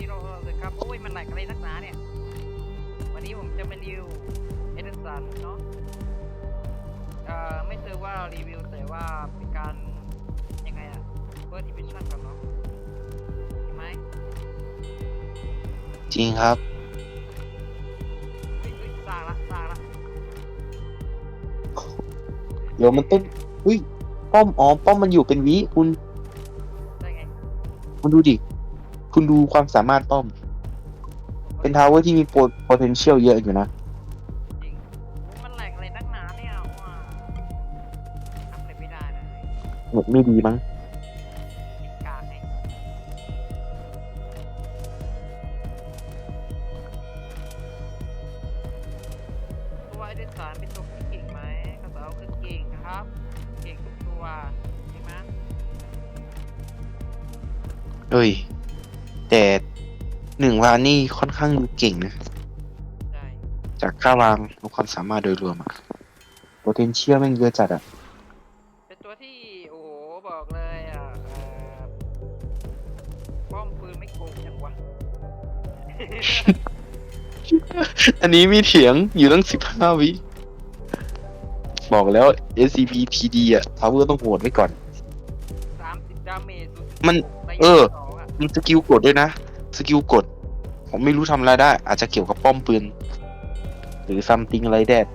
ดีโรเลยครับ โอ้ย มันไหลอะไรนักหนาเนี่ย วันนี้ผมจะมารีวิวเอเดนสันเนาะเอ่อไม่เจอว่ารีวิวแต่ว่าเป็นการยังไงอะเปิดอิมเพรสชั่นก่อนเนาะใช่ไหมจริงครับ เฮ้ยเฮ้ยสร้างละสร้างละเดี๋ยวมันต้องอุ้ย ป้อมอ๋อป้อมมันอยู่เป็นวิคุณได้ไงคุณดูดิ คุณดูความสามารถป้อม เป็นทาวเวอร์ที่มี potential เยอะอยู่นะ จริงมันแหลกอะไรนักหนาเนี่ยว้าทำอะไรไม่ได้เลยเน็ตไม่ดีมั้ง หนึ่งวานนี่ค่อนข้างเก่งนะ ใช่จากค่าวางและความสามารถโดยรวมอะ potential แม่งเยอะจัดอะเป็นตัวที่ โอ้โห บอกเลยอะเอ่อป้อมปืนไม่โกงจังวะ อันนี้มีเถียงอยู่ตั้งสิบห้าวิ บอกแล้ว SCP PD อะทาวเวอร์ต้องโหวตไว้ก่อน สามสิบดาเมจมัน ระยะเออสองอะมีสกิลกดด้วยนะ สกิลกด ผมไม่รู้ทำอะไรได้ อาจจะเกี่ยวกับป้อมปืน หรือซัมติงอะไรแดด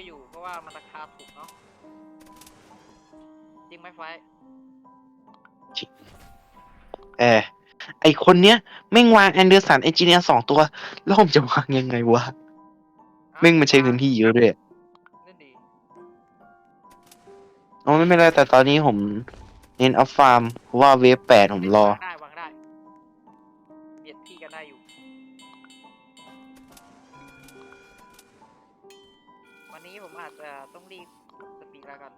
ออยู่เพราะว่ามันราคาถูกเนาะจริงไหมไฟท์แออไอคนเนี้ยแม่งวางแอนเดอร์สันเอนจิเนียร์สองตัว แล้วผมจะวางยังไงวะแม่งมันใช้พื้นที่เยอะด้วยนั่นดีอ๋อไม่เป็นไรแต่ตอนนี้ผมเน้นอัพฟาร์มเพราะว่าเวฟแปดผมรอวางได้ ต้องรีบสปีดแล้วกัน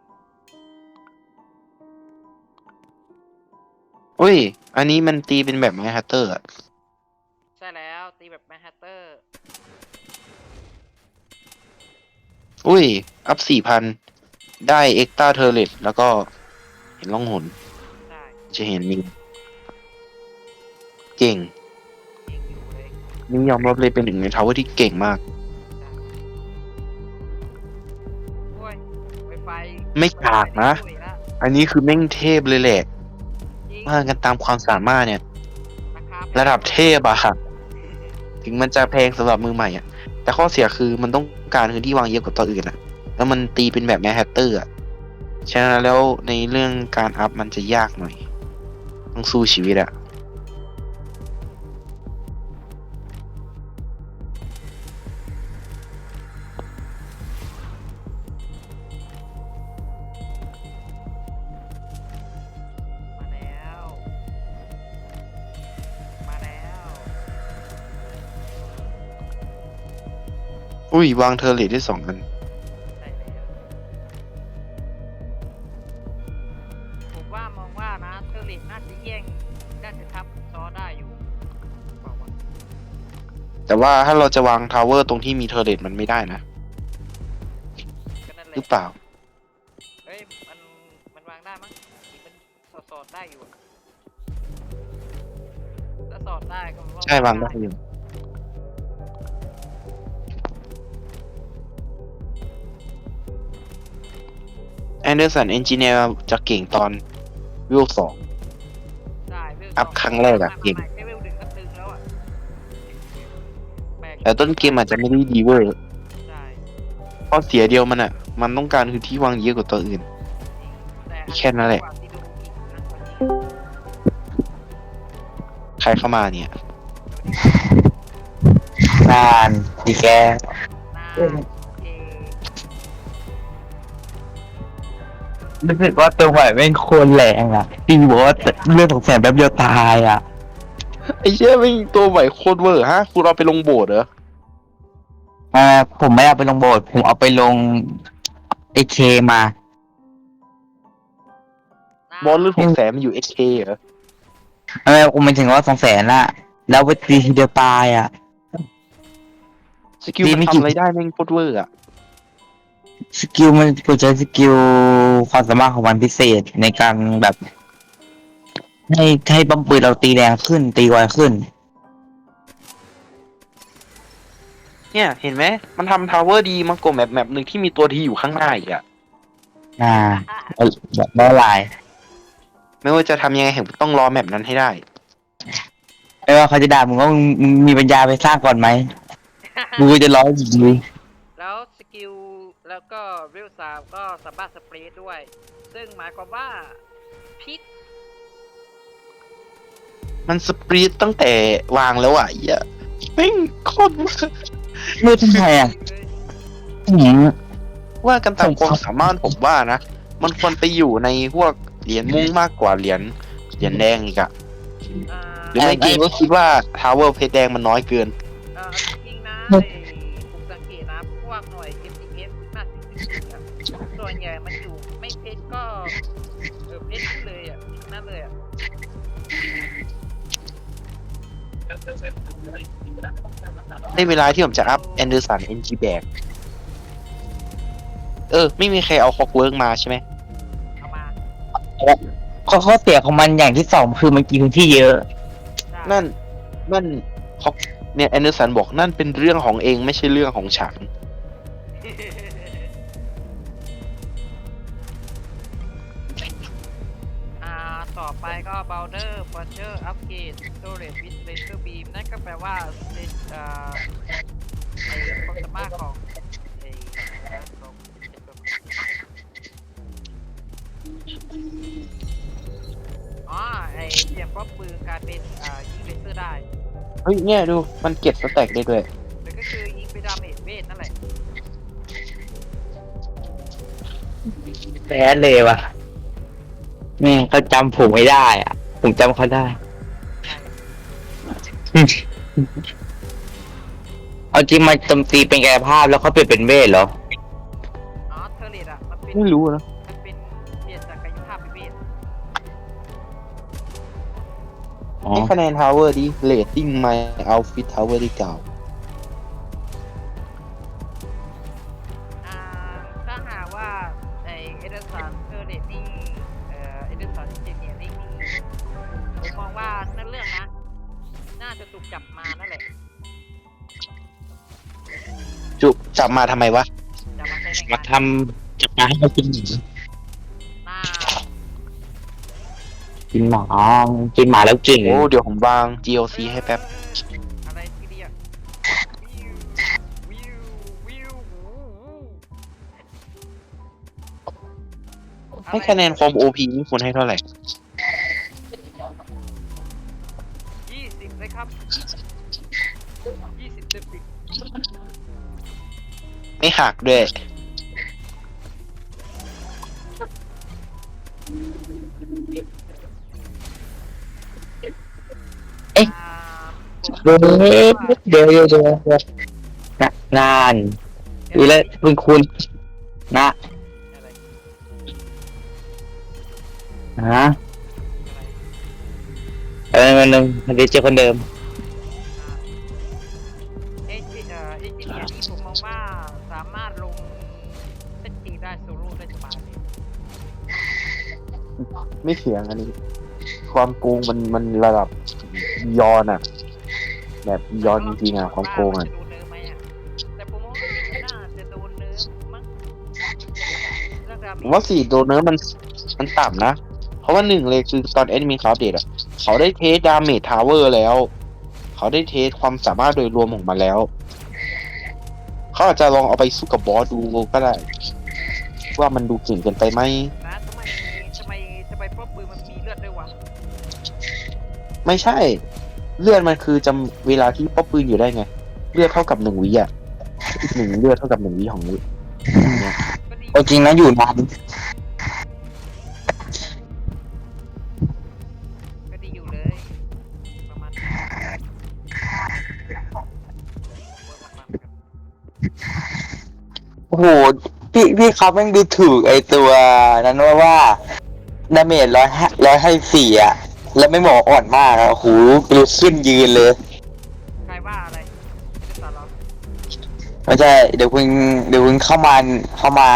อุ้ย อันนี้มันตีเป็นแบบไมฮัตเตอร์อะใช่แล้วตีแบบแมนฮัตเตอร์อุ้ย อัพสี่พัน ได้เอ็กตาเทอร์เลตแล้วก็เห็นล่องหน ได้ จะเห็นมีเก่งยิงอยู่เลย นี่ยอมรับเลยเป็นหนึ่งในทาวเวอร์ที่เก่งมาก ไวไฟไม่กากนะสวยละอันนี้คือแม่งเทพเลยแหละจริงว่ากันตามความสามารถเนี่ยราคาระดับเทพอะค่ะ ถึงมันจะแพงสำหรับมือใหม่อะแต่ข้อเสียคือมันต้องการพื้นที่วางเยอะกว่าตัวอื่นอะแล้วมันตีเป็นแบบแมนฮัตเตอร์อะฉะนั้นแล้วในเรื่องการอัพมันจะยากหน่อย ต้องสู้ชีวิตอะ อุ้ยวางเทอร์เลตได้สองอัน ใช่แล้วผมว่ามองว่านะเทอร์ลิตน่าจะแย่งน่าจะทับซอได้อยู่บอกว่าแต่ว่าถ้าเราจะวางทาวเวอร์ตรงที่มีเทอร์เลตมันไม่ได้นะ ก็นั่นแหหรือละเปล่า เฮ้ยมันมันวางได้มั้งมันสอดสอดได้อยู่อะถ้าสอดได้ก็แปลใช่วางได้อยู่ แอนเดอร์สันเอนจิเนียร์จะเก่งตอนวิวสองได้เวลอัพครั้งแรกอะไม่เก่งไม่ไม่เวลหนึ่งก็ตึงแล้วอะแปลกแต่ต้นเกมอาจจะไม่ได้ดีเวอร์ใช่ข้อเสียเดียวมันอะมันต้องการพื้นที่วางเยอะกว่าตัวอื่นแต่อัแค่นั้นแหละกว่าที่ดูอีกนะวันนี้ใครเข้ามาเนี่ย นานดีแกนะโอเรู้สึกว่าตัวใหม่แม่งโคตรแรงอะตีบอกว่าเรื่องของแสนแป๊บเดียวตายอะ ไอ้เชี่ยไม่งตัวใหม่โคตรเวอร์ฮะคุณเอาไปลงโบสถ์เหรอเออผมไม่ได้เอาไปลงโบสถ์ผมเอาไปลงเอเคมา บอลรุ่นหกแสนมันอยู่ HK เหรอเออผมมันถึงว่าสองแสนละแล้วไปตีทีเดียวตายอะ สกิลดีมันไม่กี่ ทำอะไรได้แม่งโคตรเวอร์อะสกิลมันกูใช้สกิล ความสามารถของมันพิเศษในการแบบให้ให้ปั๊มปืนเราตีแรงขึ้นตีไวขึ้น เนี่ย เห็นไหม มันทำทาวเวอร์ดีมากกว่าแมปแมปหนึ่งที่มีตัวทีอยู่ข้างหน้าอีกอะอ่าแบบไม่ลายไม่ว่าจะทำยังไงเห็นต้องรอแมปนั้นให้ได้ ไม่ว่าเขาจะด่ามึงว่ามึงมึงมีปัญญาไปสร้างก่อนไหม กูจะร้อยจริงแล้วสกิล แล้วก็เวลสามก็สามารถสเปรย์ด้วย ซึ่งหมายความว่าพิษมันสปรีดตั้งแต่วางแล้วอะไอ้เหี้ยแม่งโคตรมากไม่ทำไมอะเลยอืมว่ากันตามผมความสามารถผมว่านะ มันควรไปอยู่ในพวกเหรียญมุ้งมากกว่าเหรียญเหรียญแดงอีกอะอ่าหรือในเกมก็คิดว่าทาวเวอร์เพชรแดงมันน้อยเกินเอ่อจริงๆนะไอ้ ในเวลาที่ผมจะอัพแอนเดอร์สันเอ็นจีแบกเออ ไม่มีใครเอาคอกเวิร์กมาใช่ไหมเอามาข้อข้อเสียของมันอย่างที่สองคือมันกินพื้นที่เยอะได้นั่น นั่นคอกเนี่ยแอนเดอร์สันบอกนั่นเป็นเรื่องของเองไม่ใช่เรื่องของฉัน ก็ Boulder Forger Upgrade Storage with Laser Beam นั่นก็แปลว่าเซตอ่าไอ้ความสามารถของไอ้นะของไอ้ตัวอ๋อไอ้เสียงป้อมปืนกลายเป็นอ่ายิงเลเซอร์ได้เฮ้ยเนี่ยดูมันเก็บสแต็กได้ด้วยหรือก็คือยิงไปดาเมจเวทนั่นแหละแพ้เลยว่ะ แม่งเขาจำผมไม่ได้อะ ผมจำเขาได้ เอาจริงมาโจมตีเป็นกายภาพแล้วเขาเปลี่ยนเป็นเวทเหรอ อ๋อเทอร์เรตอะ มันเป็น ไม่รู้นะ มันเป็นเปลี่ยนจากกายภาพเป็นเวทอ๋อ ให้คะแนนทาวเวอร์ดีเรตติ้งไมเอาฟิตทาวเวอร์ที่เก่าอ่า จุจับมาทำไมวะจับมาใช้ในมาการทำจับมาให้เขากินหมูหน้ากินหมากินหมาแล้วจริงโอ้เดี๋ยวผมวาง GLC ให้แป๊บอะไรที่เรียกวิววิววิววูวูให้คะแนนความ OP นี่คุณให้เท่าไหร่ ไม่หักด้วยอ่าผมเดี๋ยวเดี๋ยวเดี๋ยวเดี๋ยวนะนานดูแลวคุณคุณนะอะฮะอะไรเออมันหนึ่งมันจะเจอคนเดิม ไม่เถียงอันนี้ ความโกงมันมันระดับยอนอะแบบยอนจริงๆอะความโกงอะจะโดนเนิร์ฟไหมอะแต่ผมมองว่าน่าจะโดนเนิร์ฟมั้งเรื่องดาผเมมว่าสี่ตัวเนื้อมันมันต่ำนะ เพราะว่าหนึ่งเลยคือตอนแอดมินคาร์เดตอะเขาได้เทสดาเมจทาวเวอร์แล้ว เขาได้เทสความสามารถโดยรวมของมันแล้ว เขาอาจจะลองเอาไปสู้กับบอสดูก็ได้ ว่ามันดูเก่งเกินไปไหม ไม่ใช่ เลือดมันคือจำเวลาที่ป๊อปปืนอยู่ได้ไง เลือดเท่ากับหนึ่งวิอะอีกหนึ่งเลือดเท่ากับหนึ่งวิของนี้ก็ดีเอาจริงนะอยู่นานก็ดีอยู่เลยประมาณนี้โอ้โหพี่พี่เขาแม่งดูถูกไอตัว นั้นว่าว่าดาเมจร้อยห้าร้อยให้สี่อะ แล้วไม่บอกอ่อนมากอะโอ้โหดูขึ้นยืนเลยใครว่าอะไรเอเดนสันเหรอไม่ใช่เดี๋ยวคุณเดี๋ยวคุณเข้ามาเข้ามา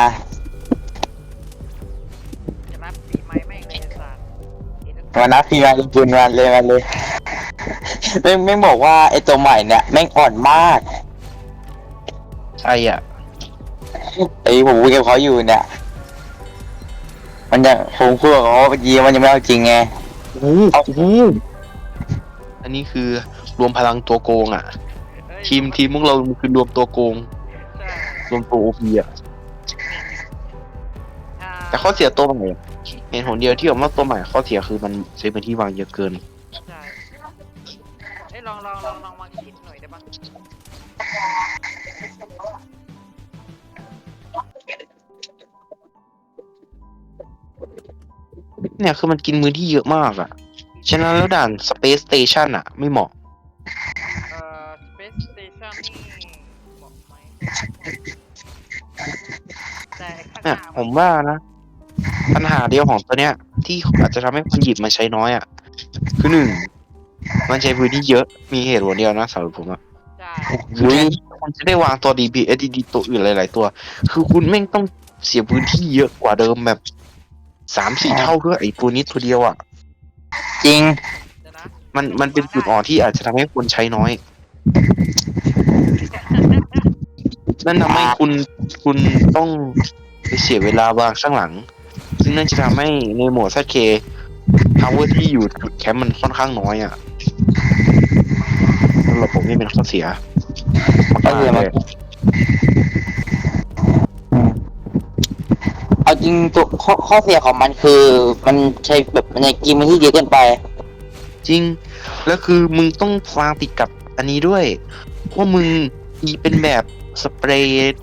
จะรับปีใหม่แม่งเลยไอ้สัตว์เอเดนสัมานนับพี่มาเลยคุณมาเลยมาเลยแม่งแม่งบอกว่าไอตัวใหม่เนี่ยแม่งอ่อนมากใช่อะไอผมคุยกับเขาอยู่เนี่ย มันจะผมคุยกับเขาเมื่อกี้มันยังไม่เอาจริงไง โอ้โหอันนี้คือรวมพลังตัวโกงอะเอ้ยทีมทีมพวกเราคือรวมตัวโกงใช่รวมตัวโอพีอะอ่าแต่ข้อเสียตัวใหม่เห็นหนเดียวที่ออกมาตัวใหม่ข้อเสียคือมันใช้พื้นที่วางเยอะเกินใช่เอ้ยลองลองลองลองวางคิดหน่อยได้ปะ เนี่ยคือมันกินมือที่เยอะมากอะฉะนั้นแล้วด่าน Space Station อะไม่เหมาะ เอ่อ Space Station นี่เหมาะไหมแต่ข้างหเนี่ยน้าผมว่านะปัญหาเดียวของตัวเนี้ย ที่อาจจะทำให้คนหยิบมาใช้น้อยอะ คือหนึ่งมันใช้พื้นที่เยอะมีเหตุผลเดียวนะสำหรับผมอะใช่คือแทนที่คุณจะได้วางตัว DPS ดีๆตัวอื่นหลาย ๆ ตัว คือคุณแม่งต้องเสียพื้นที่เยอะกว่าเดิมแบบ สามสี่เท่าด้วยไอ้ตัวนี้ตัวเดียวอะ จริงเดี๋ยวนะมันมันเป็นจุดอ่อนที่อาจจะทำให้คนใช้น้อย นั่นทำให้คุณคุณต้องไปเสียเวลาวางข้างหลัง ซึ่งนั่นจะทำให้ในโหมดซัเคพาวเวอร์ที่อยู่จุดแคมป์มันค่อนข้างน้อยอะสำหรับผมนี่เป็นข้อเสียข้อเสียเลมากยเอาจ ริงตัวข้อข้อเสียของมันคือมันใช้แบบมันใช้กินมันที่เยอะเกินไป จริง แล้วคือมึงต้องวางติดกับอันนี้ด้วยเพราะมึงมีเป็นแบบสเปรย์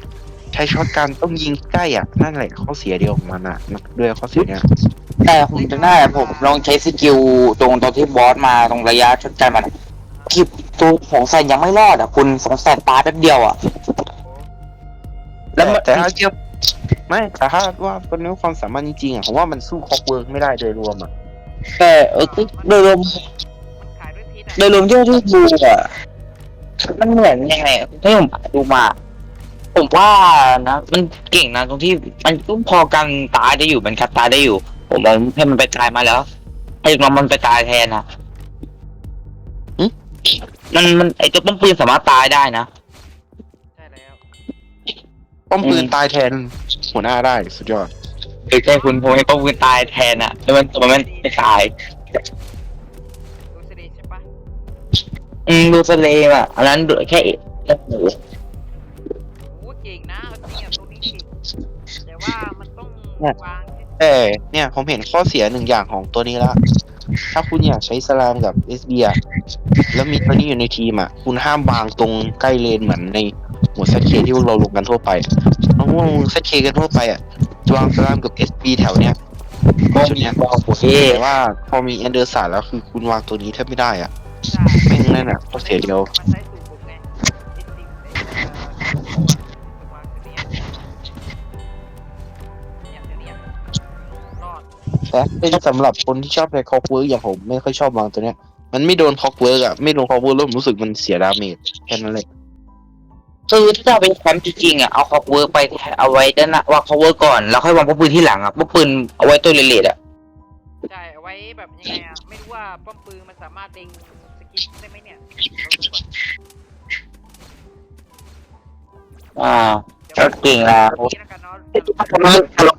ใช้ช็อตกันต้องยิงใกล้อะนั่นแหละข้อเสียเดียวของมันอะด้วยข้อเสียเนี้ยแต่ผมจะได้ผมลองใช้สกิลตรงตอนที่บอสมาตรงระยะชนกันมันคลิปตัวของแซนยังไม่รอดอะคุณสองแสนตายแป๊บเดียวอะแล้วมันแต่ถ้าเทียบ ไม่แต่ถ้าว่าเป็นเรื่องความสามารถจริงๆอะผมว่ามันสู้คอกเวิร์กไม่ได้โดยรวมอะแต่เออโดยรวมมันขายด้วยพิษอะโดยรวมที่ที่ดูอะมันเหมือนยังไงอะที่ผมดูมา ผมว่านะมันเก่งนะตรงที่มันก็พอกันตายได้อยู่มันคัดตายได้อยู่ ผมมองให้มันไปตายมาแล้วให้มันมันไปตายแทนนะหึมันมันไอตัวป้อมปืนสามารถตายได้นะใช่แล้ว ป้อมปืนอืมตายแทนหัวหน้าได้สุดยอดเออใช่คุณผมให้ป้อมปืนตายแทนอะแล้วมันตัวมันไม่ตาย ดูสิริใช่ปะอืมดูสเลมอะอันนั้นดูแค่โอ้โหโอ้เก่งนะเอาจริงอะตัวนี้เก่งแต่ว่ามันต้องเนี่ยวางที่แต่เนี่ยผมเห็นข้อเสียหนึ่งอย่างของตัวนี้ละถ้าคุณอยากใช้สลามกับ SB อะแล้วมีตัวนี้อยู่ในทีมอะ คุณห้ามวางตรงใกล้เลนเหมือนใน หมวดเซตเคที่พวกเราลงกันทั่วไปเพราะว่าเซตเคกันทั่วไปอะจะวางสลามกับ SB แถวเนี้ยก็จุดมีเนี้ยบอกโอเคแต่ว่าพอมีแอนเดอร์สันแล้วคือคุณวางตัวนี้แทบไม่ได้อะใช่แม่งนั่นอะข้อเสียเดียวมันใช้สูตรผมไงจริงๆไอ้เอ่อตัววางตัวเนี้ยเนี่ยตัวเนี้ยรอดแต่เป็นสำหรับคนที่ชอบในคอกเวิร์กอย่างผมไม่ค่อยชอบวางตัวเนี้ย มันไม่โดนคอกเวิร์กอะ ไม่โดนคอกเวิร์กแล้วผมรู้สึกมันเสียดาเมจแค่นั้นเลย คือถ้าจะเป็นแคมป์จริงๆอะเอาคอกเวิร์กไปเอาไว้ด้านหน้าวางคอกเวิร์กก่อนแล้วค่อยวางป้อมปืนที่หลังอะป้อมปืนเอาไว้ตัวเลดๆอะใช่เอาไว้แบบยังไงอะไม่รู้ว่าป้อมปืนมันสามารถเด้งสกิลได้ไหมเนี่ยเราดูก่อนอ่าเดี๋ยวก็เก่งละตัวนี้แล้วกันเนาะ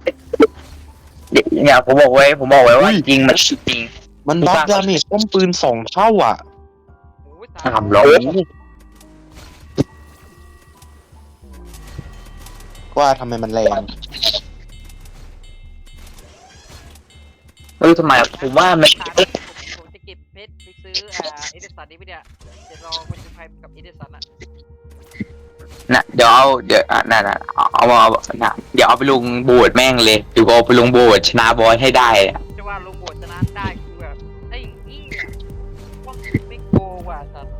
เนี่ยผมบอกไว้ผมบอกไว้ว่าจริงมันจริงมันบัฟดาเมจป้อมปืนสองเท่าอะโอ้ยสามร้อย ว่าทำไมมันแรง ไม่รู้ทำไมอะผมว่ามันถามผมผมจะเก็บเพชรไปซื้ออ่าเอเดสันนี่ไม่เนี่ยเดี๋ยวรอมันจะไปกับเอเดสันอะน่ะเดี๋ยวเอาเดี๋ยวอะน่ะน่ะเอาเอาเอาน่ะเดี๋ยวเอาไปลงโบสถ์แม่งเลยเดี๋ยวเอาไปลงโบสถ์ชนะบอสให้ได้อะจะว่าลงโบสชนะได้คือแบบไอ้นี่อะป้อมไม่โกงว่ะสัตว์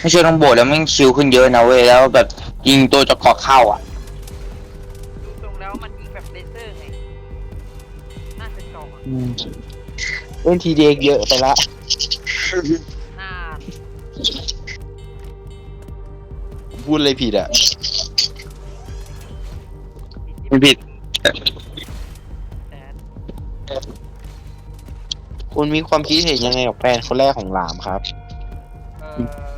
ไม่ใช่ลงโบสถ์แล้วแม่งชิลขึ้นเยอะนะเว้ยแล้วแบบ ยิงตัวจะเกาะเข้าอะ ดูตรงแล้วมันยิงแบบเลเซอร์ไง น่าจะเจาะอะเล่นทีเด็กเยอะไปละน่าพูดเลยผิดอะไม่ผิดแต่คุณมีความคิดเห็นยังไงกับแฟนคนแรกของหลามครับ เออ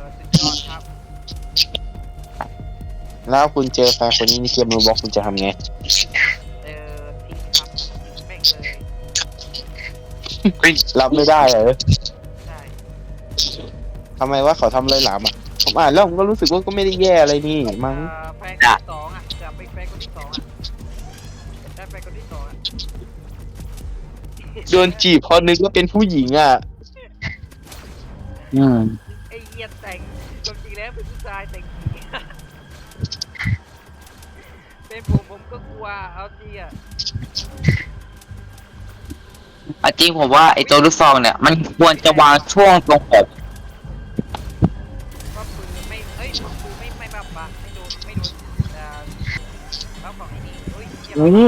แล้วคุณเจอแฟนคนนี้ในเกมโรบอกคุณจะทำไง เออทิ้งครับทิ้งแม่งเลยรับไม่ได้เหรอใช่ทำไมว่าเขาทำเลยหลามอะ ผมอ่านแล้วผมก็รู้สึกว่าก็ไม่ได้แย่อะไรนี่มั้งเอ่อแฟนคนที่สองอะจะไปแฟนคนที่สองอะได้แฟนคนที่สองอะโดนจีบเพราะนึกว่าเป็นผู้หญิงอะ อืมไอ้เหี้ยแต่งความจริงแล้วเป็นผู้ชายแต่งหญิง เป็นผมผมก็กลัวเอาจริงอะอะจริงผมว่าไอ้ตัวลูกซองเนี่ย มันควรจะวางช่วงตรงอกว่าปืนไม่เอ้ยปืนไม่ไม่บับบัไม่โดนไม่โดนเอ่อแล้วของไอ้นี่เฮ้ยเหี้ย โอ้โห